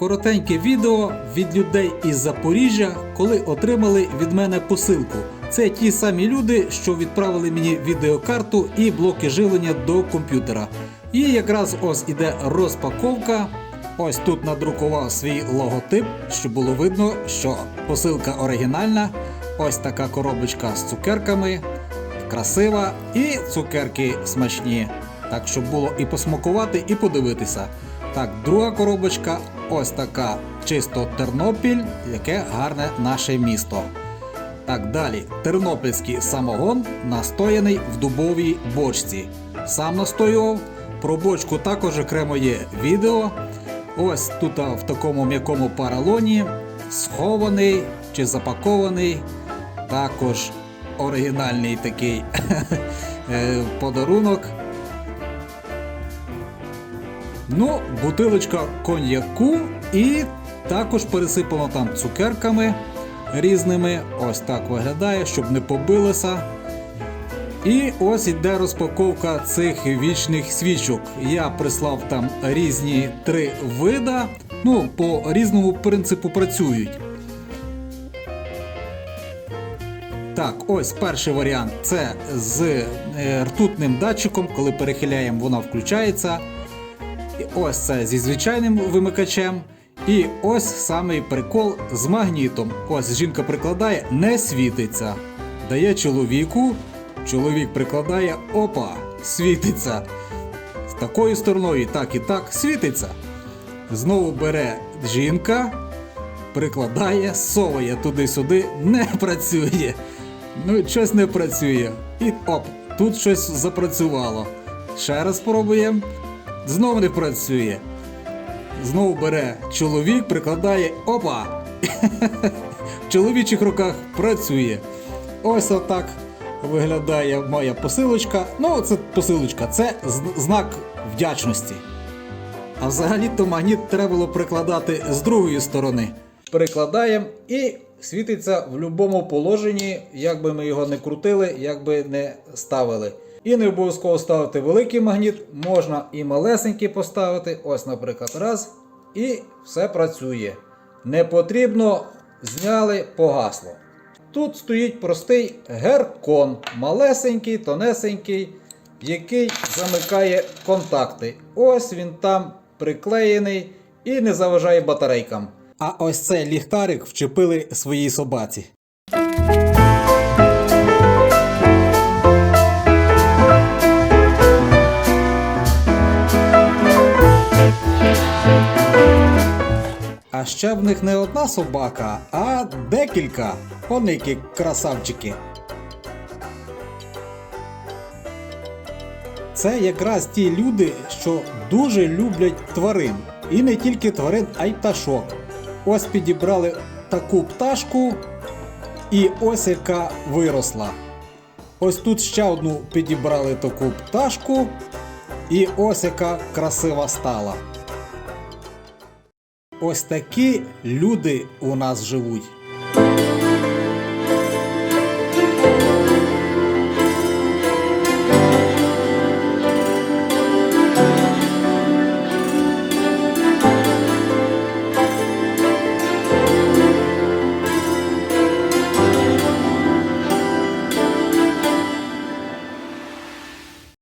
Коротеньке відео від людей із Запоріжжя, коли отримали від мене посилку. Це ті самі люди, що відправили мені відеокарту і блоки живлення до комп'ютера. І якраз ось іде розпаковка. Ось тут надрукував свій логотип, щоб було видно, що посилка оригінальна. Ось така коробочка з цукерками, красива і цукерки смачні. Так, щоб було і посмакувати, і подивитися. Так, друга коробочка ось така чисто Тернопіль, яке гарне наше місто. Так, далі. Тернопільський самогон настояний в дубовій бочці. Сам настоював. Про бочку також окремо є відео. Ось тут в такому м'якому паралоні схований чи запакований. Також оригінальний такий е, подарунок. Ну, бутилочка коньяку і також пересипано там цукерками різними. Ось так виглядає, щоб не побилося. І ось іде розпаковка цих вічних свічок. Я прислав там різні три вида. Ну, по різному принципу працюють. Так, ось перший варіант це з е, ртутним датчиком, коли перехиляємо, вона включається. І ось це зі звичайним вимикачем. І ось самий прикол з магнітом. Ось жінка прикладає, не світиться. Дає чоловіку, чоловік прикладає, опа, світиться. З такою стороною так і так світиться. Знову бере жінка, прикладає, соває туди-сюди, не працює. Ну, щось не працює. І оп, тут щось запрацювало. Ще раз спробуємо. Знову не працює. Знову бере чоловік, прикладає. Опа! В чоловічих руках працює. Ось отак виглядає моя посилочка. Ну, це посилочка, це знак вдячності. А взагалі-то магніт треба було прикладати з другої сторони. Прикладаємо і світиться в будь-якому положенні, як би ми його не крутили, як би не ставили. І не обов'язково ставити великий магніт, можна і малесенький поставити. Ось, наприклад, раз. І все працює. Не потрібно, зняли, погасло. Тут стоїть простий геркон, малесенький, тонесенький, який замикає контакти. Ось він там приклеєний і не заважає батарейкам. А ось цей ліхтарик вчепили своїй собаці. А ще в них не одна собака, а декілька. Вони які красавчики. Це якраз ті люди, що дуже люблять тварин. І не тільки тварин, а й пташок. Ось підібрали таку пташку, і ось яка виросла. Ось тут ще одну підібрали таку пташку, і ось яка красива стала. Ось такі люди у нас живуть.